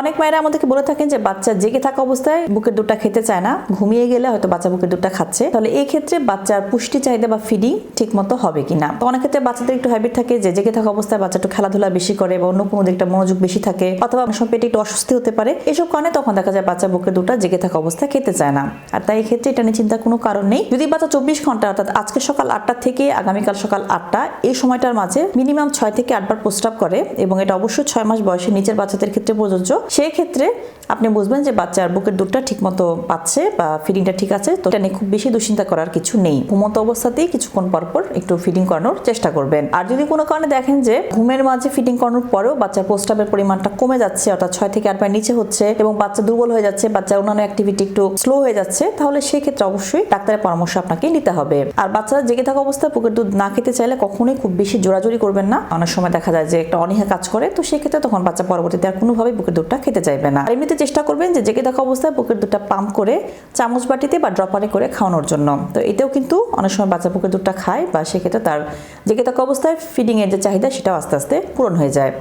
অনেক মায়েরা আমাদেরকে বলে থাকেন যে বাচ্চা জেগে থাকা অবস্থায় বুকের দুধটা খেতে চায় না, ঘুমিয়ে গেলে হয়তো বাচ্চা বুকের দুধটা খাচ্ছে। তাহলে এই ক্ষেত্রে বাচ্চার পুষ্টি চাহিদা বা ফিডিং ঠিক মতো হবে কিনা? তো অনেক ক্ষেত্রে বাচ্চাদের একটু হ্যাবিট থাকে যে জেগে থাকা অবস্থায় বাচ্চা একটু খেলাধুলা বেশি করে বা অন্য কোনো দিকটা মনোযোগ বেশি থাকে, অথবা সময় পেটে একটু অস্বস্তি হতে পারে। এসব কারণে তখন দেখা যায় বাচ্চা বুকের দুধটা জেগে থাকা অবস্থায় খেতে চায় না। আর তাই ক্ষেত্রে এটা নিয়ে চিন্তার কোনো কারণ নেই। যদি বাচ্চা চব্বিশ ঘণ্টা অর্থাৎ আজকে সকাল আটটা থেকে আগামীকাল সকাল আটটা, এই সময়টার মাঝে মিনিমাম ছয় থেকে আটবার প্রস্তাব করে এবং এটা অবশ্যই ছয় মাস বয়সের নিচের বাচ্চাদের ক্ষেত্রে প্রযোজ্য। সেই ক্ষেত্রে আপনি বুঝবেন যে বাচ্চার বুকের দুধটা ঠিক মতো পাচ্ছে বা ফিডিংটা ঠিক আছে, তো এটা নিয়ে খুব বেশি দুশ্চিন্তা করার কিছু নেই। ঘুমন্ত অবস্থাতেই কিছুক্ষণ পর পর একটু ফিডিং করানোর চেষ্টা করবেন। আর যদি কোনো কারণে দেখেন যে ঘুমের মাঝে ফিডিং করানোর পরেও বাচ্চার প্রস্রাবের পরিমাণটা কমে যাচ্ছে, অর্থাৎ ছয় থেকে আট নিচে হচ্ছে এবং বাচ্চা দুর্বল হয়ে যাচ্ছে, বাচ্চার অন্যান্য অ্যাক্টিভিটি একটু স্লো হয়ে যাচ্ছে, তাহলে সেই ক্ষেত্রে অবশ্যই ডাক্তারের পরামর্শ আপনাকে নিতে হবে। আর বাচ্চারা জেগে থাকা অবস্থায় বুকের দুধ না খেতে চাইলে কখনোই খুব বেশি জোরাজোরি করবেন না। অনেক সময় দেখা যায় যে একটা অনীহা কাজ করে, তো সেক্ষেত্রে তখন বাচ্চা পরবর্তীতে আর কোনোভাবেই বুকের দুধটা খেতে চাইবে না। আর এমনিতে চেষ্টা করবেন যে জেগে থাকা অবস্থায় বুকের দুধটা পাম্প করে চামচ বাটিতে বা ড্রপারে করে খাওয়ানোর জন্য। তো এতেও কিন্তু অনেক সময় বাচ্চা বুকের দুধটা খায় বা সেক্ষেত্রে তার জেগে থাকা অবস্থায় ফিডিংয়ের যে চাহিদা সেটাও আস্তে আস্তে পূরণ হয়ে যায়।